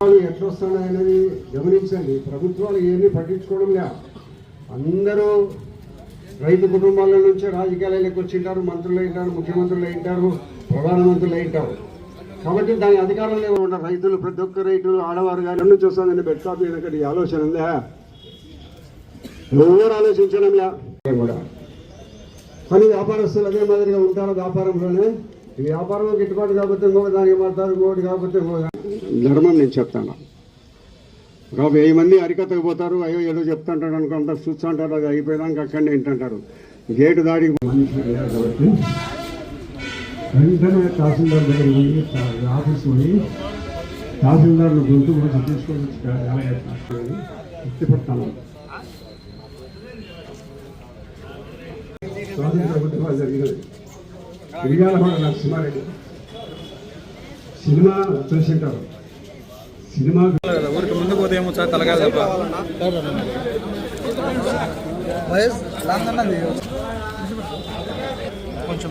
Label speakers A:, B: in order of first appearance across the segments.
A: ప్రభుత్వాలు ఎట్లా వస్తున్నాయనేది గమనించండి. ప్రభుత్వాలు ఏమీ పట్టించుకోవడం లే అందరూ రైతు కుటుంబాల నుంచి రాజకీయాలలోకి వచ్చింటారు. మంత్రులు అయింటారు ముఖ్యమంత్రులు అయింటారు ప్రధానమంత్రులు అయింటారు. కాబట్టి దాని అధికారంలో ఉన్న రైతులు ప్రతి ఒక్క రైతులు ఆడవారు కానీ నుంచి వస్తుందని బెడ్ కాపీ వెనకటి ఈ ఆలోచన ఉందా? ఎవరు ఆలోచించడంలా కూడా. కానీ వ్యాపారస్తులు అదే మాదిరిగా ఉంటారు వ్యాపారంలోనే. ఈ వ్యాపారం గిట్టుబాటు కాకపోతే ఇంకొక దానికి మారుతారు ఇంకొకటి కాకపోతే ఇంకొక ధర్మం నేను చెప్తాను. ఒక వెయ్యి మంది అరికత్తకు పోతారు అయ్యో ఏదో చెప్తుంటాడు అనుకుంటారు చూస్తుంటారు అది అయిపోయినాక అక్కడనే వింటుంటారు. గేటు కాబట్టి వెంటనే తహసీల్దార్ దగ్గర పోయి ఆఫీస్ పోయి తహసీల్దార్ను గొంతు గురించి తీసుకొని ఇష్టపడతాను స్వాతంత్ర ఉద్యమాలు జరిగినది ఇరిగాలవాడ నరసింహారెడ్డి సినిమా చూసింటారు సినిమా
B: ఊరికి ముందు పోతే ఏమో సార్ తప్ప. కొంచెం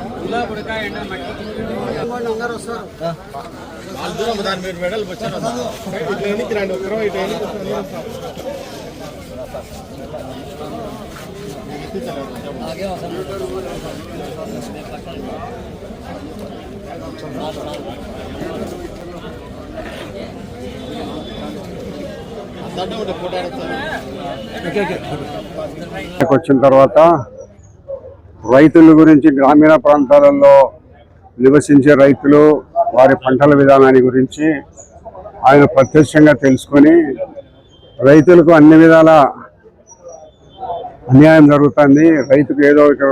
B: దాని మీరు మెడల్ వచ్చారు. ఇట్లా ఎన్నికి రండి ఒక్కరో ఇట్లా ఎన్నికి
A: వచ్చిన తర్వాత రైతుల గురించి గ్రామీణ ప్రాంతాలలో నివసించే రైతులు వారి పంటల విధానాన్ని గురించి ఆయన ప్రత్యక్షంగా తెలుసుకొని రైతులకు అన్ని విధాల అన్యాయం జరుగుతుంది. రైతుకు ఏదో ఒక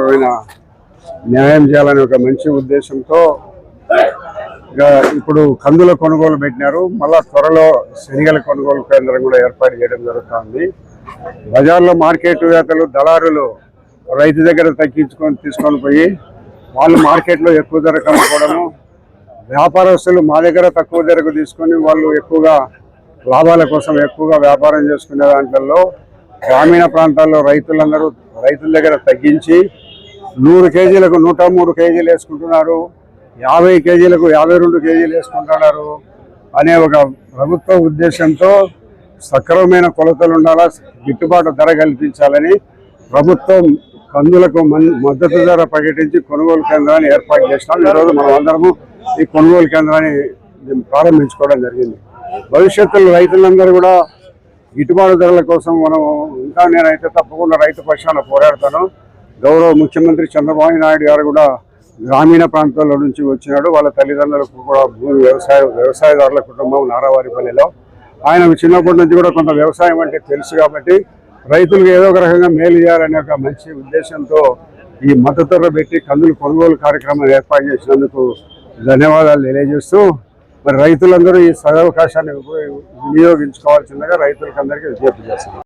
A: న్యాయం చేయాలనే ఒక మంచి ఉద్దేశంతో ఇక ఇప్పుడు కందుల కొనుగోలు పెట్టినారు. మళ్ళా త్వరలో శనిగల కొనుగోలు కేంద్రం కూడా ఏర్పాటు చేయడం జరుగుతుంది. బజార్లో మార్కెట్ వేతలు దళారులు రైతు దగ్గర తగ్గించుకొని తీసుకొని పోయి వాళ్ళు మార్కెట్లో ఎక్కువ ధరకు అమ్ముకోవడము వ్యాపారస్తులు మా దగ్గర తక్కువ ధరకు తీసుకొని వాళ్ళు ఎక్కువగా లాభాల కోసం ఎక్కువగా వ్యాపారం చేసుకునే దాంట్లో గ్రామీణ ప్రాంతాల్లో రైతులందరూ రైతుల దగ్గర తగ్గించి నూరు కేజీలకు నూట మూడు కేజీలు వేసుకుంటున్నారు యాభై కేజీలకు యాభై రెండు కేజీలు వేసుకుంటున్నారు అనే ఒక ప్రభుత్వ ఉద్దేశంతో సక్రమమైన కొలతలు ఉండాలా గిట్టుబాటు ధర కల్పించాలని ప్రభుత్వం కందులకు మన్- మద్దతు ధర ప్రకటించి కొనుగోలు కేంద్రాన్ని ఏర్పాటు చేసినాం. ఈరోజు మనం అందరము ఈ కొనుగోలు కేంద్రాన్ని ప్రారంభించుకోవడం జరిగింది. భవిష్యత్తులో రైతులందరూ కూడా గిట్టుబాటు ధరల కోసం మనం ఇంకా నేనైతే తప్పకుండా రైతు పక్షాన పోరాడతాను. గౌరవ ముఖ్యమంత్రి చంద్రబాబు నాయుడు గారు కూడా గ్రామీణ ప్రాంతాల నుంచి వచ్చినాడు. వాళ్ళ తల్లిదండ్రులకు కూడా భూమి వ్యవసాయ వ్యవసాయదారుల కుటుంబం నారావారిపల్లిలో. ఆయన చిన్నప్పటి నుంచి కూడా కొంత వ్యవసాయం అంటే తెలుసు కాబట్టి రైతులకు ఏదో ఒక రకంగా మేలు చేయాలనే ఒక మంచి ఉద్దేశంతో ఈ మద్దతు పెట్టి కందులు కొనుగోలు కార్యక్రమం ఏర్పాటు చేసినందుకు ధన్యవాదాలు తెలియజేస్తూ మరి రైతులందరూ ఈ సదవకాశాన్ని వినియోగించుకోవాల్సిందిగా రైతులకు అందరికీ విజ్ఞప్తి చేస్తున్నారు